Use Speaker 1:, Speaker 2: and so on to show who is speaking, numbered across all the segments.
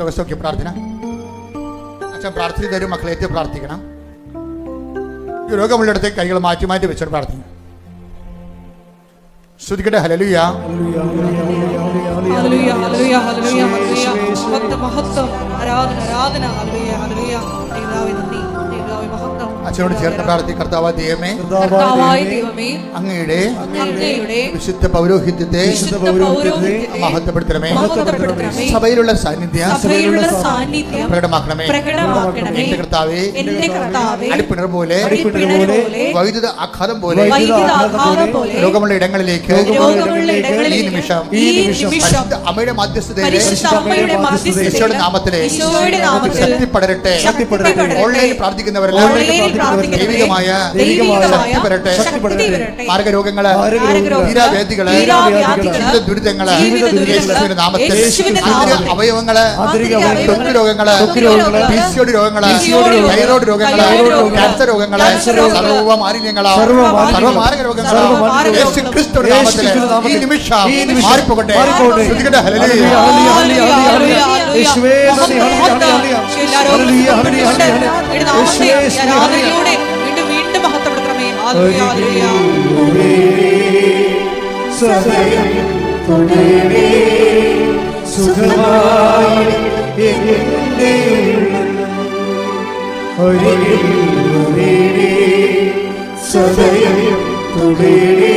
Speaker 1: ദിവസമൊക്കെ പ്രാർത്ഥന അച്ഛൻ പ്രാർത്ഥിച്ചു തരും മക്കളേറ്റ് പ്രാർത്ഥിക്കണം രോഗമുള്ളിടത്ത് കൈകൾ മാറ്റി മാറ്റി വെച്ചോട് പ്രാർത്ഥിക്കണം ശ്രുതിക്കട്ടെ ഹലലുയാ
Speaker 2: ഹല്ലേലൂയ ഹല്ലേലൂയ ഹല്ലേലൂയ ഹല്ലേലൂയ ആരാധന ആരാധന ഹല്ലേലൂയ
Speaker 1: അച്ഛനോട് ചേർന്ന് പ്രാർത്ഥി കർത്താവായ
Speaker 2: ദൈവമേ
Speaker 1: അങ്ങയുടെ വിശുദ്ധ പൗരോഹിത്യത്തെ മഹത്വപ്പെടുത്തണമേ സഭയിലുള്ള സാന്നിധ്യം
Speaker 2: സഭയിലുള്ള സാന്നിധ്യം
Speaker 1: പ്രകടമാക്കണമേ എന്റെ കർത്താവേ കർത്താവേ അടിപ്പിണർ പോലെ പോലെ വൈദ്യുത ആഘാതം പോലെ പോലെ രോഗമുള്ള ഇടങ്ങളിലേക്ക് രോഗമുള്ള ഇടങ്ങളിലേക്ക് ഈ ഈ നിമിഷം പരിശുദ്ധ
Speaker 2: അമ്മയുടെ മാധ്യസ്ഥതയുടെ നാമത്തിലെ ശക്തി പടരട്ടെ
Speaker 1: ഓൺലൈനിൽ പ്രാർത്ഥിക്കുന്നവരെല്ലാം ദൈവികമായ
Speaker 2: ശക്തി പടരട്ടെ
Speaker 1: മാർഗരോഗങ്ങള് തീരാവേദികള് ജീവിത ദുരിതങ്ങള് നാമത്തിൽ അവയവങ്ങള് തൊക്ക് രോഗങ്ങള് പി സി ഒടി രോഗങ്ങള് തൈറോയ്ഡ് രോഗങ്ങള് ക്യാൻസർ രോഗങ്ങള്
Speaker 2: സർവ
Speaker 1: മാലിന്യങ്ങള് രോഗങ്ങള് ക്രിസ്തു നാമത്തിൽ
Speaker 2: ഈ നിമിഷം മാറിപ്പോകട്ടെ ശ്രദ്ധിക്കട്ടെ വീണ്ടും
Speaker 1: വീണ്ടും മഹത്വപ്പെടുത്തണമേ
Speaker 3: സദയം തുടരണേ സുഖമായി എന്റെ സദയം തുടരണേ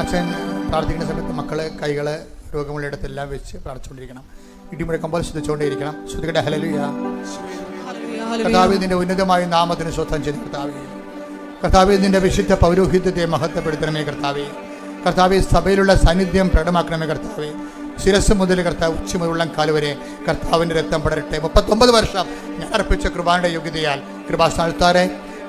Speaker 1: അച്ഛൻ പ്രാർത്ഥിക്കുന്ന സമയത്ത് മക്കളെ കൈകളെ രോഗമുള്ളിടത്തെല്ലാം വെച്ച് പ്രാർത്ഥിച്ചുകൊണ്ടിരിക്കണം ഇടിമുഴക്കുമ്പോൾ ശ്രദ്ധിച്ചുകൊണ്ടേയിരിക്കണം ശ്രുതികട ഹലലുയ കഥാപിതിന്റെ ഉന്നതമായ നാമത്തിന് സ്വത്തം ചെയ്ത് കർത്താവി കർത്താവിതിന്റെ വിശുദ്ധ പൗരോഹിത്യത്തെ മഹത്വപ്പെടുത്തണമേ കർത്താവി കർത്താവി സഭയിലുള്ള സാന്നിധ്യം പ്രകടമാക്കണമേ കർത്താവി ശിരസ് മുതൽ കർത്താവ് ഉച്ച മുതലുള്ള കാലുവരെ കർത്താവിന്റെ രക്തം പടരട്ടെ മുപ്പത്തൊമ്പത് വർഷം ഞാൻ അർപ്പിച്ച കൃപാന്റെ യോഗ്യതയാൽ കൃപാസ്ഥാനത്താറെ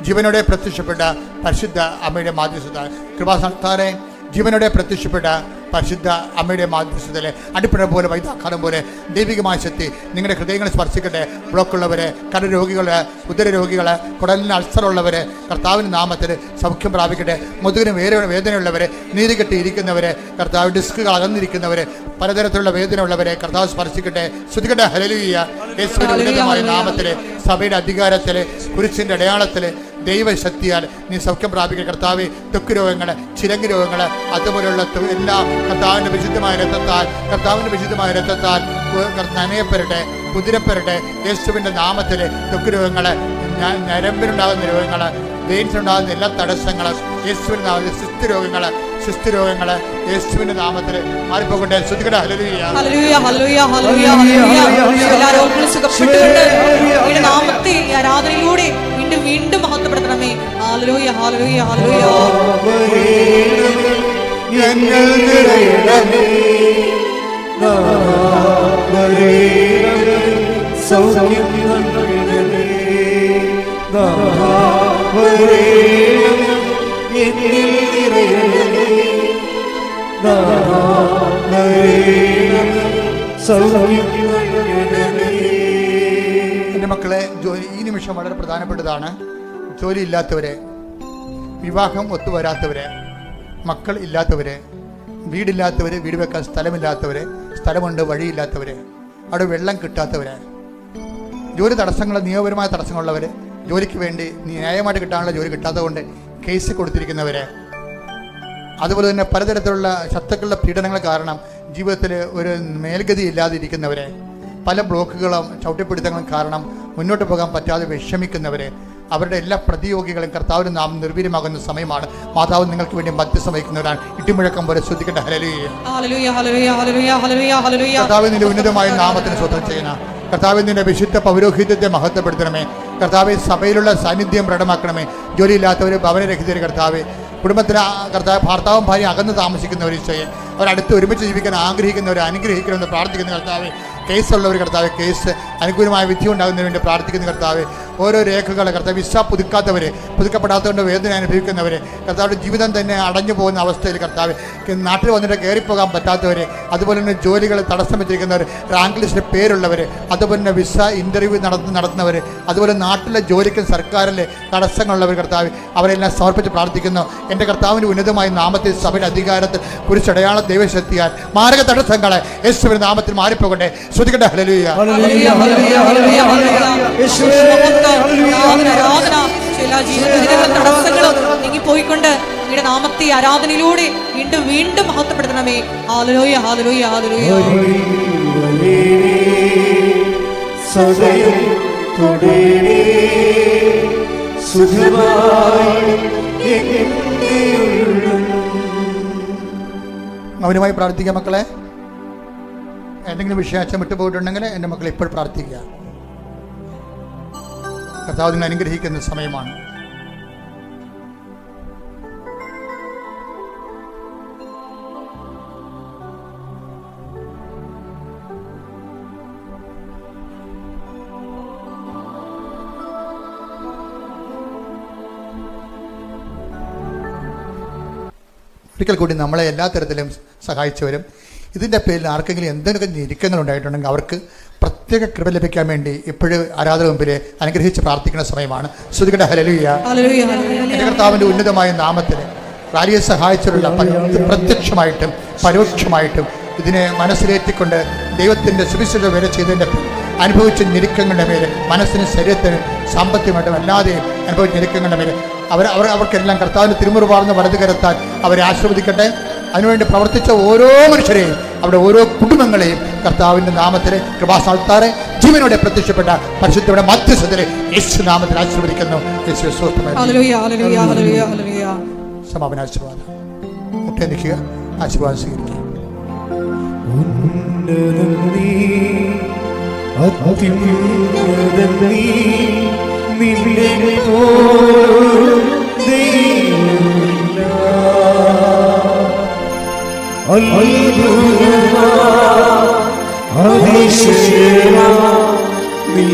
Speaker 1: ജീവനോടെ പ്രത്യക്ഷപ്പെട്ട പരിശുദ്ധ അമ്മയുടെ മാതൃസ്ഥാനം കൃപാസ്ഥാനത്താറെ ജീവനോടെ പ്രത്യക്ഷപ്പെട്ട പരിശുദ്ധ അമ്മയുടെ മാധ്യസ്ഥത്തിലെ അടിപ്പഴ പോലെ വൈദാഘാതം പോലെ ദൈവികമായ ശക്തി നിങ്ങളുടെ ഹൃദയങ്ങളെ സ്പർശിക്കട്ടെ ബ്ലോക്കുള്ളവർ കടരോഗികൾ ഉദരരോഗികൾ കുടലിന് അൾസറുള്ളവർ കർത്താവിൻ്റെ നാമത്തിൽ സൗഖ്യം പ്രാപിക്കട്ടെ മുതുകിന് വേറെ വേദനയുള്ളവർ നീതി കെട്ടിയിരിക്കുന്നവർ കർത്താവ് ഡിസ്കുകൾ അകന്നിരിക്കുന്നവർ പലതരത്തിലുള്ള വേദന ഉള്ളവരെ കർത്താവ് സ്പർശിക്കട്ടെ ശ്രുതികട്ടെ ഹലലിയ യേശുവിൻ്റെ നാമത്തിൽ സഭയുടെ അധികാരത്തിൽ കുരിശിൻ്റെ അടയാളത്തിൽ ദൈവശക്തിയാൽ നീ സൗഖ്യം പ്രാപിക്കുന്ന കർത്താവ് തൊക്ക് രോഗങ്ങൾ ചിരങ്ങ് രോഗങ്ങൾ അതുപോലെയുള്ള എല്ലാ കർത്താവിൻ്റെ വിശുദ്ധമായ രക്തത്താൽ കർത്താവിൻ്റെ വിശുദ്ധമായ രക്തത്താൽ നനയപ്പെരട്ടെ കുതിരപ്പെരട്ടെ യേശുവിൻ്റെ നാമത്തിൽ തൊക്ക് രോഗങ്ങൾ നരമ്പിനുണ്ടാകുന്ന രോഗങ്ങൾ വെയിൻസിനുണ്ടാകുന്ന എല്ലാ തടസ്സങ്ങൾ യേശുവിൻ്റെ നാമത്തിൽ സുസ്ഥി രോഗങ്ങൾ സുസ്ഥി രോഗങ്ങൾ യേശുവിൻ്റെ നാമത്തിൽ മാറിപ്പോകട്ടെ ശ്രുതികട
Speaker 2: ഹലലുയ ഹാലലൂയ ഹാലലൂയ ഹാലലൂയ
Speaker 3: ഞങ്ങൾ എന്നിൽ
Speaker 1: മക്കളെ ഈ നിമിഷം വളരെ പ്രധാനപ്പെട്ടതാണ് ജോലി ഇല്ലാത്തവരെ വിവാഹം ഒത്തുവരാത്തവരെ മക്കൾ ഇല്ലാത്തവരെ വീടില്ലാത്തവരെ വീട് വെക്കാൻ സ്ഥലമില്ലാത്തവർ സ്ഥലമുണ്ട് വഴിയില്ലാത്തവർ അവിടെ വെള്ളം കിട്ടാത്തവരെ ജോലി തടസ്സങ്ങൾ നിയമപരമായ തടസ്സങ്ങളുള്ളവർ ജോലിക്ക് വേണ്ടി ന്യായമായിട്ട് കിട്ടാനുള്ള ജോലി കിട്ടാത്തതുകൊണ്ട് കേസ് കൊടുത്തിരിക്കുന്നവരെ അതുപോലെ തന്നെ പലതരത്തിലുള്ള ശത്രുക്കളുടെ പീഡനങ്ങൾ കാരണം ജീവിതത്തിൽ ഒരു മേൽഗതി ഇല്ലാതിരിക്കുന്നവരെ പല ബ്ലോക്കുകളും ചവിട്ടിപ്പിടുത്തങ്ങളും കാരണം മുന്നോട്ട് പോകാൻ പറ്റാതെ വിഷമിക്കുന്നവരെ അവരുടെ എല്ലാ പ്രതിയോഗികളും കർത്താവിന് നാം നിർവീര്യമാകുന്ന സമയമാണ് മാതാവ് നിങ്ങൾക്ക് വേണ്ടി മധ്യസ്ഥം വഹിക്കുന്നവരാണ് ഇട്ടിമുഴക്കം പോലെ ശ്രദ്ധിക്കേണ്ട ഹലലുയ കർത്താവിൻ്റെ ഉന്നതമായ നാമത്തിന് സ്വന്തം ചെയ്യുന്ന കർത്താവിൻ്റെ വിശുദ്ധ പൗരോഹിത്യത്തെ മഹത്വപ്പെടുത്തണമേ കർത്താവ് സഭയിലുള്ള സാന്നിധ്യം പ്രകടമാക്കണമേ ജോലിയില്ലാത്തവർ ഭവനരഹിതർ കർത്താവ് കുടുംബത്തിന് കർത്താവ് ഭർത്താവും ഭാര്യ അകന്ന് താമസിക്കുന്നവർ ചെയ്യും അവരടുത്ത് ഒരുമിച്ച് ജീവിക്കാൻ ആഗ്രഹിക്കുന്നവർ അനുഗ്രഹിക്കണമെന്ന് പ്രാർത്ഥിക്കുന്ന കർത്താവ് കേസുള്ളവർ കർത്താവ് കേസ് അനുകൂലമായ വിധി ഉണ്ടാകുന്നതിന് വേണ്ടി പ്രാർത്ഥിക്കുന്ന കർത്താവ് ഓരോ രേഖകൾ കർത്താവ് വിസ പുതുക്കാത്തവർ പുതുക്കപ്പെടാത്തതുകൊണ്ട് വേദന അനുഭവിക്കുന്നവർ കർത്താവിൻ്റെ ജീവിതം തന്നെ അടഞ്ഞു പോകുന്ന അവസ്ഥയിൽ കർത്താവ് നാട്ടിൽ വന്നിട്ട് കയറിപ്പോകാൻ പറ്റാത്തവർ അതുപോലെ തന്നെ ജോലികൾ തടസ്സം വെച്ചിരിക്കുന്നവർ റാങ്ക് ലിസ്റ്റിൽ പേരുള്ളവർ അതുപോലെ തന്നെ വിസ ഇൻ്റർവ്യൂ നടത്തുന്ന നടത്തുന്നവർ അതുപോലെ നാട്ടിലെ ജോലിക്കും സർക്കാരിലെ തടസ്സങ്ങളുള്ളവർ കർത്താവ് അവരെല്ലാം സമർപ്പിച്ച് പ്രാർത്ഥിക്കുന്നു എൻ്റെ കർത്താവിൻ്റെ ഉന്നതമായ നാമത്തിൽ സഭയുടെ അധികാരത്തിൽ കുറിച്ചടയാള ദൈവശക്തിയാൽ മാരക തടസ്സങ്ങളെ യേശുവിൻ്റെ നാമത്തിൽ മാറിപ്പോകട്ടെ ശ്രദ്ധിക്കട്ടെ ഹലലുയ്യ ആരാധന
Speaker 2: ആരാധന എല്ലാ ജീവിതത്തിലെ തടസ്സങ്ങളും പോയിക്കൊണ്ട് അങ്ങയുടെ നാമത്തെ ആരാധനയിലൂടെ വീണ്ടും വീണ്ടും മഹത്വപ്പെടുത്തണമേ ഹാലലോയ ഹാലലോയ ഹാലലോയ
Speaker 3: സദയം തുടരേ
Speaker 1: അവനുമായി പ്രാർത്ഥിക്കുക മക്കളെ എന്തെങ്കിലും വിഷയാച്ച വിട്ടുപോയിട്ടുണ്ടെങ്കിൽ എൻ്റെ മക്കളെ ഇപ്പോൾ പ്രാർത്ഥിക്കുക കർത്താവ് നിങ്ങൾ അനുഗ്രഹിക്കുന്ന സമയമാണ് ഒരിക്കൽ കൂടി നമ്മളെ എല്ലാ തരത്തിലും സഹായിച്ചവരും ഇതിൻ്റെ പേരിൽ ആർക്കെങ്കിലും എന്തെങ്കിലും ഞെരുക്കങ്ങൾ ഉണ്ടായിട്ടുണ്ടെങ്കിൽ അവർക്ക് പ്രത്യേക കൃപ ലഭിക്കാൻ വേണ്ടി ഇപ്പോഴും ആരാധന മുമ്പിൽ അനുഗ്രഹിച്ച് പ്രാർത്ഥിക്കുന്ന സമയമാണ് ശ്രുതികട ഹലലുയ എൻ്റെ കർത്താവിൻ്റെ ഉന്നതമായ നാമത്തിന് റാലിയെ സഹായിച്ചിട്ടുള്ള പ്രത്യക്ഷമായിട്ടും പരോക്ഷമായിട്ടും ഇതിനെ മനസ്സിലേറ്റിക്കൊണ്ട് ദൈവത്തിൻ്റെ സുവിശേഷ വേല ചെയ്തതിൻ്റെ അനുഭവിച്ച ഞെരുക്കങ്ങളുടെ മേൽ മനസ്സിനും ശരീരത്തിനും സാമ്പത്തികമായിട്ടും അല്ലാതെയും അനുഭവിച്ച ഞെരുക്കങ്ങളുടെ മേൽ അവർ അവർ അവർക്കെല്ലാം കർത്താവിന് തിരുമുറുപാർന്ന് വലതു കരത്താൻ അവരെ ആശ്രവദിക്കട്ടെ അതിനുവേണ്ടി പ്രവർത്തിച്ച ഓരോ മനുഷ്യരെയും അവിടെ ഓരോ കുടുംബങ്ങളെയും കർത്താവിൻ്റെ നാമത്തിലെ കൃപാസ്ഥാനത്താറെ ജീവനോടെ പ്രത്യക്ഷപ്പെട്ട പരിശുദ്ധയുടെ മധ്യസ്ഥരെ യേശു നാമത്തിൽ ആശീർവദിക്കുന്നു സമാപന ആശീർവാദം ആശീർവാദം സ്വീകരിക്കുക
Speaker 3: നിന്റെ ദൈവം അഭിഷേകം നീ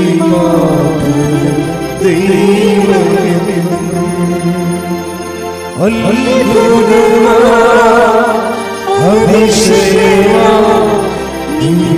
Speaker 3: അഭിഷേകം നീ